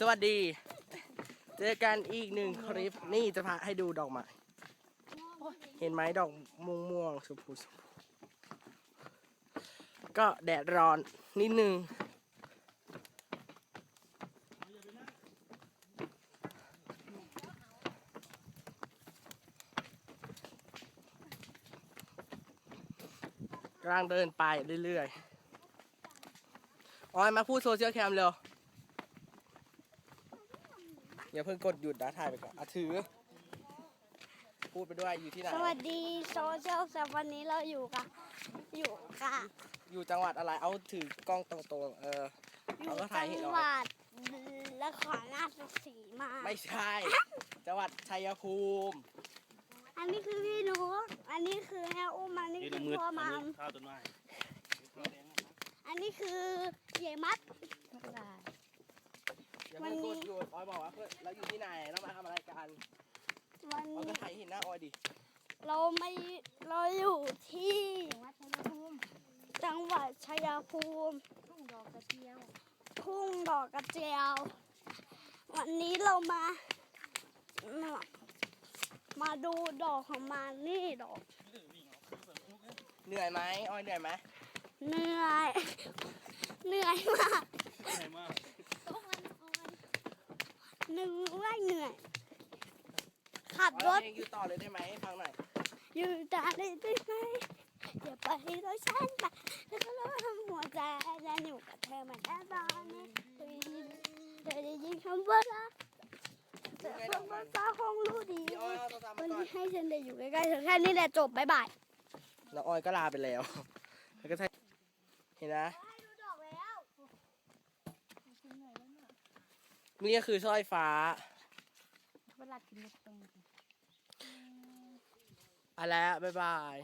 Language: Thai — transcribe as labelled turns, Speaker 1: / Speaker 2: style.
Speaker 1: สวัสดี เจอกันอีกหนึ่งคลิป นี่จะพาให้ดูดอกไม้ เห็นไหมดอกม่วงม่วงชมพูชมพูก็แดดร้อนนิดนึง กำลังเดินไปเรื่อยๆ ออยมาพูดโซเชียลแคมเร็ว อย่าเพิ่งกดหยุดนะถ่ายไปก่อนอะถือ พูดไปด้วยอยู่ที่ไหน
Speaker 2: สวัสดีโซเชียลแซมวันนี้เราอยู่กับอยู่กับ
Speaker 1: อยู่จังหวัดอะไร เอาถือกล้องตรงๆ เออ
Speaker 2: อยู่
Speaker 1: เราก็ถ่ายให้
Speaker 2: จั
Speaker 1: เรา
Speaker 2: งหวัดนครราชสีมา
Speaker 1: ไม่ใช่ จังหวัดชัยภูมิ
Speaker 2: อันนี้คือพี่นุ๊กอันนี้คือแม่อุ้มอันนี้
Speaker 3: ยืน
Speaker 2: คือ
Speaker 3: มืด
Speaker 2: พ่อมัม
Speaker 3: ข้าวต้นไม้
Speaker 2: อันนี้คือเยมัด
Speaker 1: อย่าเพิ่งกดหยุดออยบอกว่าเพื่อนเราอยู่ที่ไหนเรามาทำอะไรกัน
Speaker 2: วัน
Speaker 1: ออย
Speaker 2: นี้
Speaker 1: ก็ถ่ายให้เห็นหน้าออยดิ
Speaker 2: เราไม่เราอยู่ที่จังหวัดชัยภูมิทุ่งดอกกระเจียวทุ่งดอกกระเจียว วันนี้เรามามา มาดูดอกของมันนี่ดอก
Speaker 1: เหนื่อยไหมออยเหนื่อยไหม
Speaker 2: เหนื่อย เหนื่อยมาก
Speaker 3: ใช่มาก
Speaker 2: เหนื่อยเหนื่อย ขับรถ
Speaker 1: เพลงอยู่ต่อเลยได้ไหมฟังหน่อย
Speaker 2: อยู่ตาได้ได้ไหมอย่าไปโดยฉันไปแล้วก็ร้องหัวใจและอยู่กับเธอมือนแค่ตอนนี้เธอได้ยินเธอได้ยินคำว่ารักเธอคำว่ารักคงรู้ดี
Speaker 1: พี่ออยเอาโทรศัพท์
Speaker 2: วั
Speaker 1: มานก่อน
Speaker 2: นี้ให้ฉันได้อยู่ใกล้ๆเธอแค่นี้แหละจบบ๊ายบาย
Speaker 1: แล้วออยก็ลาไปแล้ว แล้วก็ใช่เห็นนะ
Speaker 2: ให้ดูดอกแล้ว
Speaker 1: นี่ก็คือสร้อยฟ้า
Speaker 2: เวลากินตรง
Speaker 1: อะแล้วบ๊ายบาย